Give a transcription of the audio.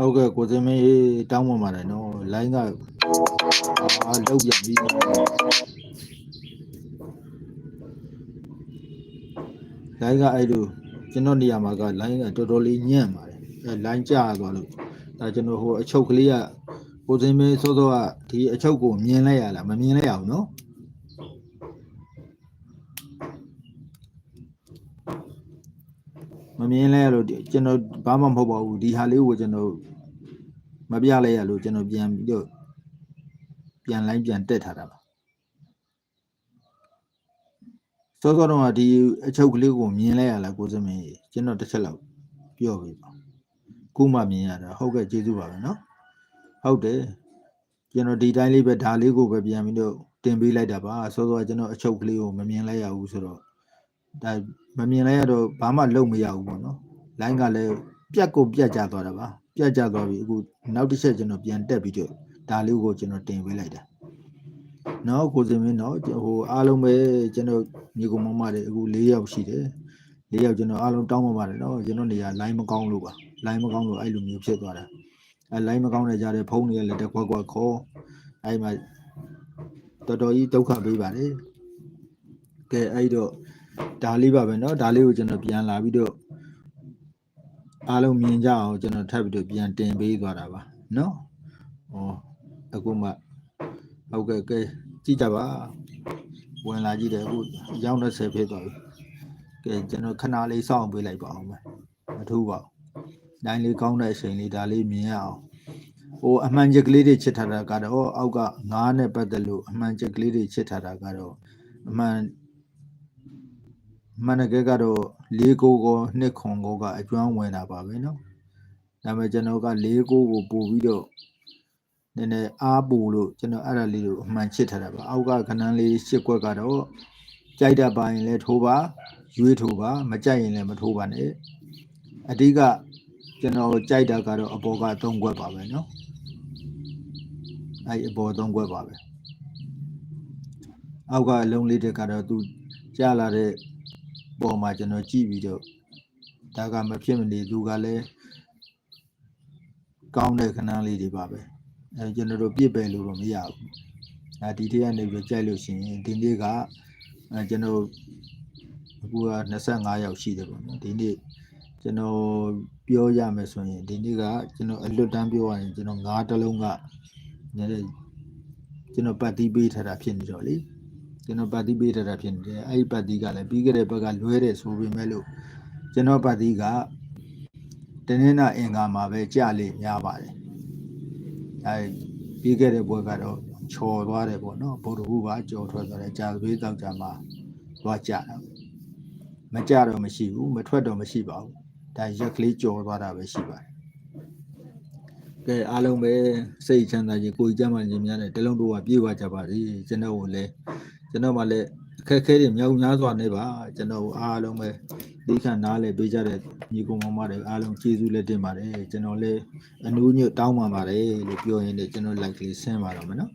ဟုတ်ကဲ့ကိုစင်းမင်းတောင်းပန်ပါတယ်နော်လိုင်းကအာလောက်ပြန်ပြီ လိုင်းကအဲ့လိုကျွန်တော်နေရာမှာကလိုင်းကတော်တော်လေးညံ့ပါတယ်အဲလိုင်းကျသွားလို့ဒါကျွန်တော်ဟိုအချုပ်ကလေးကကိုစင်းမင်းစောစောကဒီအချုပ်ကိုမြင်လိုက်ရလားမမြင်လိုက်ရဘူးနော်မမြင်လိုက်ရလို့ဒီကျွန်တော်ဘာမှမဟုတ်ပါဘူးဒီဟာလေးကိုကျွန်တော်မပြလိုက်ရလို့ကျွန်တော်ပြန်ပြီးတော့ပြန်လိုင်းပြန်တက်ထားတာပါ စောစောတော့ကဒီအချုပ်ကလေးကိုမြင်လိုက်ရလားကိုစမင်းကြီးကျွန်တော်တစ်ချက်လောက်ပြောပြပါခုမှမြင်ရတာဟုတ်ကဲ့ကျေးဇူးပါပဲเนาะဟုတ်တယ်ကျွန်တော်ဒီတိုင်းလေးပဲဒါလေးကိုပဲပြန်ပြီးတော့တင်ပေးလိုက်တာပါစောစောကကျွန်တော်အချုပ်ကလေးကိုမမြင်လိုက်ရဘူးဆိုတော့ဒါမမြင်လိုက်ရတော့ဘာမှလုပ်မရဘူးပေါ့နော်လိုင်းကလည်းပြက်ကိုပြက်ကြသွားတာပါ ပြတ်ကျသွားပြီအခုနောက်တစ်ချက်ကျွန်တော်ပြန်တက်ပြီးတော့ဒါလေးကိုကျွန်တော်တင်ပေးလိုက်တာ เนาะကိုစင်မင်းเนาะဟိုအားလုံးပဲကျွန်တော်ညီကောင်မမတွေအခု၄ယောက်ရှိတယ်၄ယောက်ကျွန်တော်အားလုံးတောင်းပန်ပါတယ်เนาะကျွန်တော်နေရာ line မကောင်းလို့ပါ line မကောင်းလို့အဲ့လိုမျိုးဖြစ်သွားတာအဲ line မကောင်းတဲ့ကြားတဲ့ဖုန်းတွေကလည်းတက်ခွက်ခွက်ခေါ်အဲ့မှာတော်တော်ကြီးဒုက္ခပေးပါတယ်ကဲအဲ့တော့ဒါလေးပါပဲเนาะဒါလေးကိုကျွန်တော်ပြန်လာပြီးတော့ အားလုံးမြင်ကြအောင်ကျွန်တော်ထပ်ပြီးတော့ပြန်တင်ပေးသွားတာပါเนาะဟောအခုမှဟုတ်ကဲ့ကဲ ကြည့်ကြပါဝင်လာကြည့်တယ်အခုအယောက်20ဖြစ်သွားပြီကဲကျွန်တော်ခဏလေးစောင့်ပေးလိုက်ပါအောင်မယ်မထူးပါဘူးနိုင်လေးကောင်းတဲ့အချိန်လေးဒါလေးမြင်ရအောင်ဟိုအမှန်ချက်ကလေးတွေချစ်ထားတာကတော့အောက်ကငားနဲ့ပတ်သက်လို့အမှန်ချက်ကလေးတွေချစ်ထားတာကတော့အမှန်အမှန်တကယ်ကတော့လေးကိုကောနှစ်ခွန်ကောကအကျွမ်းဝင်တာပါပဲเนาะဒါပေမဲ့ကျွန်တော်ကလေးကိုကိုပို့ပြီးတော့ နည်းနည်းအားပူလို့ကျွန်တော်အဲ့ဒါလေးကိုအမှန်ချစ်ထားတာပါအောက်ကခဏန်းလေးရှစ်ကွက်ကတော့ကြိုက်တတ်ပါရင်လည်းထိုးပါရွေးထိုးပါမကြိုက်ရင်လည်းမထိုးပါနဲ့အဓိကကျွန်တော်ကြိုက်တာကတော့အပေါ်က၃ကွက်ပါပဲเนาะအဲ့အပေါ်၃ကွက်ပါပဲအောက်ကအလုံးလေးတွေကတော့သူကြားလာတဲ့ပုံမှာကျွန်တော်ကြည့်ပြီးတော့ဒါကမဖြစ်မနေသူကလည်းကောင်းတဲ့ခဏလေးတွေပါပဲ အဲကျွန်တော်တို့ပြစ်ပယ်လို့တော့မရဘူးအဲဒီတည်းကနေပြီးကြိုက်လို့ရှိရင်ဒီနေ့ကအဲကျွန်တော်အခုက25ယောက်ရှိတယ်ပေါ့နော်ဒီနေ့ကျွန်တော်ပြောရမယ်ဆိုရင်ဒီနေ့ကကျွန်တော်အလွတ်တန်းပြောရရင်ကျွန်တော်၅တလုံးကနည်းနည်းကျွန်တော်ပတ်တီးပေးထားတာဖြစ်နေတော့လေကျွန်တော်ပတ်တီးပေးထားတာဖြစ်နေတယ်အဲ့ဒီပတ်တီးကလည်းပြီးခဲ့တဲ့ဘက်ကလွဲတယ်ဆိုပေမဲ့လို့ကျွန်တော်ပတ်တီးကတနင်္လာအင်္ဂါမှာပဲကြာလေများပါတယ် အဲပြီးခဲ့တဲ့ဘွဲကတော့ချော်သွားတယ်ပေါ့နော်ဗုဒ္ဓဟူပါကြော်ထွက်သွားတယ်ကြာသေးတောက်ကြမှာသွားကြတာမကြတော့မရှိဘူးမထွက်တော့မရှိပါဘူးဒါရက်ကလေးကြော်သွားတာပဲရှိပါတယ်ကဲအားလုံးပဲစိတ်ချမ်းသာခြင်းကိုယ်ကြမ်းမှခြင်းများနဲ့တလုံးတော့ပြေးပါကြပါစေကျွန်တော်ကိုလည်းကျွန်တော်မှလည်း အခက်အခဲတွေမြောက်များစွာနေပါကျွန်တော်အားလုံးပဲဒီခန့်နားလဲပေးကြတဲ့ညီကောင်မမတွေအားလုံးကျေးဇူးလက်တင်ပါတယ်ကျွန်တော်လည်းအနူးညွတ်တောင်းပန်ပါတယ်လို့ပြောရင်းနဲ့ကျွန်တော် like လေးဆင်းပါတော့မယ်နော်